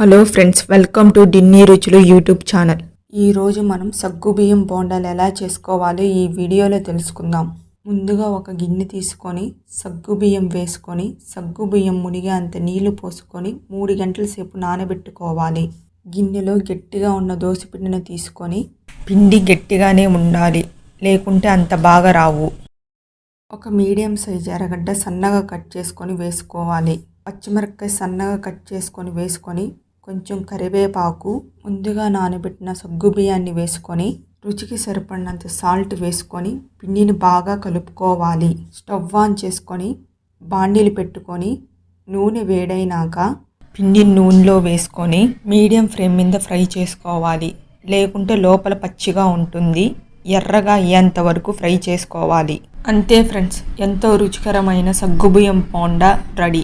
Hello friends welcome to డిన్నీ రుచులు YouTube channel. ఈరోజు మనం సగ్గుబియ్యం బోండాలు ఎలా చేసుకోవాలో ఈ వీడియోలో తెలుసుకుందాం. ముందుగా ఒక గిన్నె తీసుకొని సగ్గుబియ్యం వేసుకొని సగ్గుబియ్యం మునిగే అంత నీళ్ళు పోసుకొని మూడు గంటల సేపు నానబెట్టుకోవాలి. గిన్నెలో గట్టిగా ఉన్న దోశపిండిని తీసుకొని పిండి గట్టిగానే ఉండాలి లేకుంటే అంత బాగా రావు. ఒక మీడియం సైజ్ ఎర్రగడ్డ సన్నగా కట్ చేసుకొని వేసుకోవాలి. పచ్చిమిరపకాయ సన్నగా కట్ చేసుకొని వేసుకొని కొంచెం కరివేపాకు ముందుగా నానబెట్టిన సగ్గు బియ్యాన్ని వేసుకొని రుచికి సరిపడినంత సాల్ట్ వేసుకొని పిండిని బాగా కలుపుకోవాలి. స్టవ్ ఆన్ చేసుకొని బాండీలు పెట్టుకొని నూనె వేడైనాక పిండి నూనెలో వేసుకొని మీడియం ఫ్లేమ్ మీద ఫ్రై చేసుకోవాలి. లేకుంటే లోపల పచ్చిగా ఉంటుంది. ఎర్రగా అయ్యేంత వరకు ఫ్రై చేసుకోవాలి. అంతే ఫ్రెండ్స్ ఎంతో రుచికరమైన సగ్గుబియ్యం పోండా రెడీ.